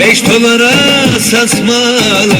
Beş numara sasmalı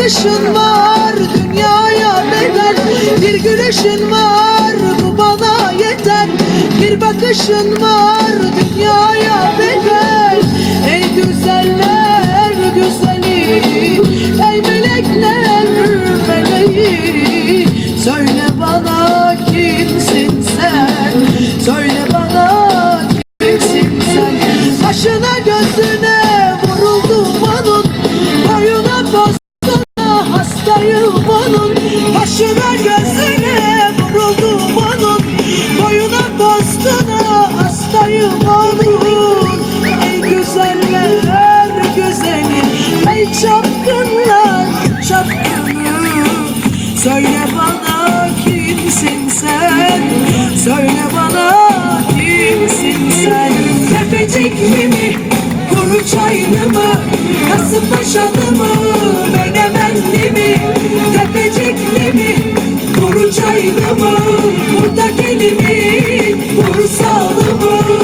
bakışın var dünyaya bedel. Bir gülüşün var bu bana yeter. Bir bakışın var onun Başına gözüne vuruldum onun. Boyuna bastına hastayım onun Ey güzeller güzeli Ey çapkınlar çapkını. Söyle bana kimsin sen? Söyle bana kimsin sen? Tepecikli mi Kuru çaylı mı Kasımpaşalı mı Menemenli mi Tepecikli mi? Kuru çaylı mı Burada mi Bursalı mı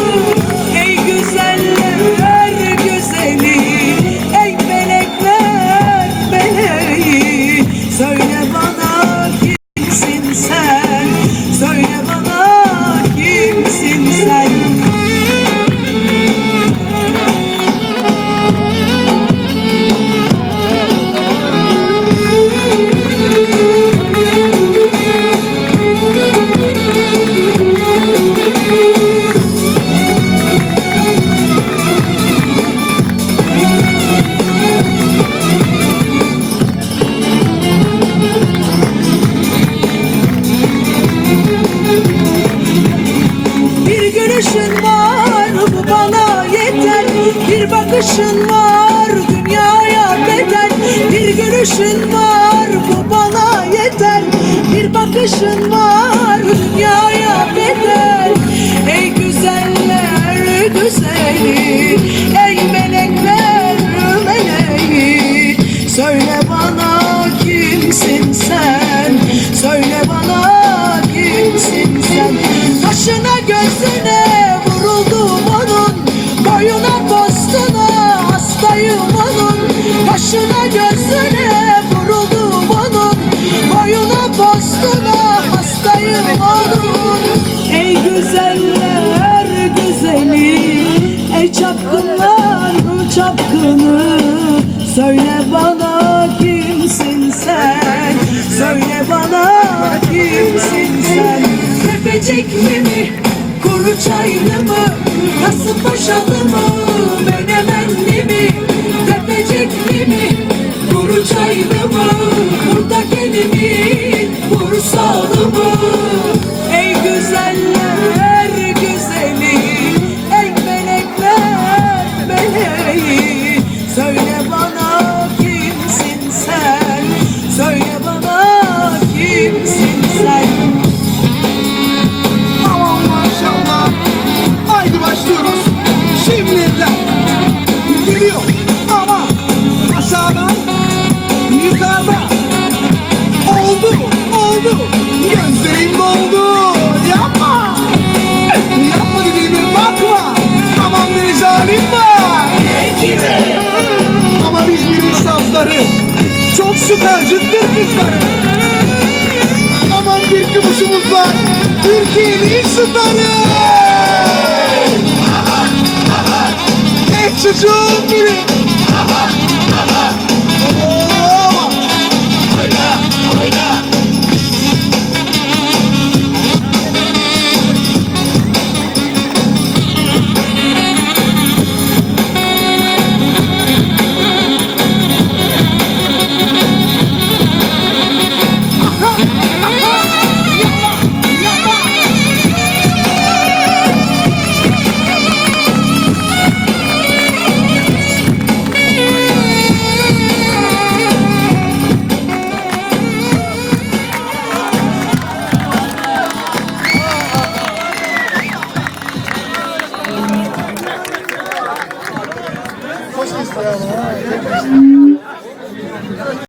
bakışın var dünyaya bedel. Bir gülüşün var bu bana yeter. Bir bakışın var dünyaya bedel. Ey güzeller güzeli çapkını Söyle bana kimsin sen? Söyle bana kimsin sen? Tepecikli mi Kuru çaylı mı? Kasımpaşalı mı Çok süper cıttır kızları. Aman bir kıvışımız var. Türkiye'nin ilk starı. Hey çocuğum benim.